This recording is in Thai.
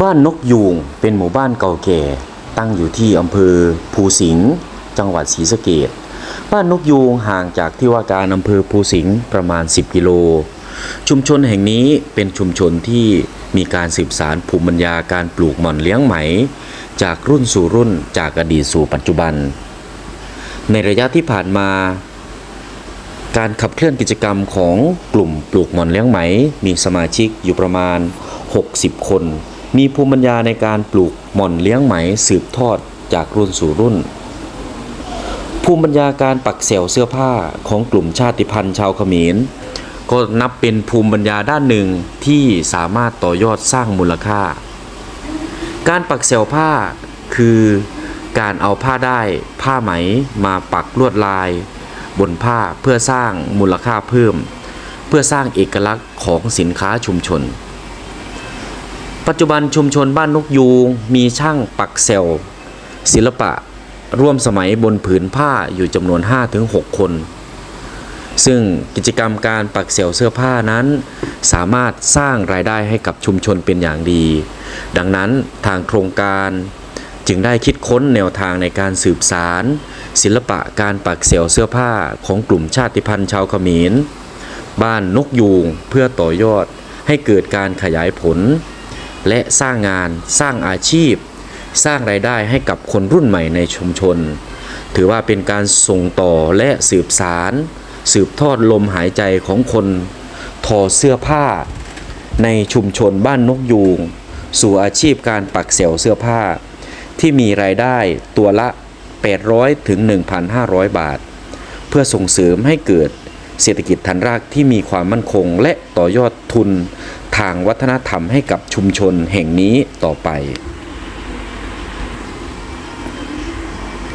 บ้านนกยูงเป็นหมู่บ้านเก่าแก่ ตั้งอยู่ที่อำเภอภูสิงห์จังหวัดศรีสะเกดบ้านนกยูงห่างจากที่ว่าการอำเภอภูสิงห์ประมาณ 10 กิโล ชุมชนแห่งนี้เป็นชุมชนที่มีการสืบสารภูมิปัญญาการปลูกหม่อนเลี้ยงไหม จากรุ่นสู่รุ่นจากอดีตสู่ปัจจุบัน ในระยะที่ผ่านมา การขับเคลื่อนกิจกรรมของกลุ่มปลูกหม่อนเลี้ยงไหม มีสมาชิกอยู่ประมาณ 60 คน มีภูมิปัญญาในการปลูกหม่อนเลี้ยงไหมสืบทอดจากรุ่นสู่รุ่น ภูมิปัญญาการปักเซลเสื้อผ้าของกลุ่มชาติพันธุ์ชาวเขมร ก็นับเป็นภูมิปัญญาด้านหนึ่งที่สามารถต่อยอดสร้างมูลค่า การปักเซลผ้าคือการเอาผ้าได้ผ้าไหมมาปักลวดลาย บนผ้าเพื่อสร้างมูลค่าเพิ่ม เพื่อสร้างเอกลักษณ์ของสินค้าชุมชน ปัจจุบันชุมชนบ้านนกยูงมีช่างปักเซลศิลปะร่วมสมัยบนผืนผ้าอยู่จำนวน 5-6 คน ซึ่งกิจกรรมการปักเซลเสื้อผ้านั้น สามารถสร้างรายได้ให้กับชุมชนเป็นอย่างดี ดังนั้นทางโครงการจึงได้คิดค้นแนวทางในการสืบสาร ศิลปะการปักเซลเสื้อผ้าของกลุ่มชาติพันธุ์ชาวเขมร บ้านนกยูงเพื่อต่อยอดให้เกิดการขยายผล และสร้างงานสร้างอาชีพ สร้างรายได้ให้กับคนรุ่นใหม่ในชุมชน ถือว่าเป็นการส่งต่อและสืบสาร สืบทอดลมหายใจของคนทอเสื้อผ้า ในชุมชนบ้านนกยูง สู่อาชีพการปักเซลเสื้อผ้า ที่มีรายได้ตัวละ 800 ถึง 1,500 บาท เพื่อส่งเสริมให้เกิดเศรษฐกิจฐานรากที่มีความมั่นคงและต่อยอดทุน ทางวัฒนธรรมให้กับชุมชนแห่งนี้ต่อไป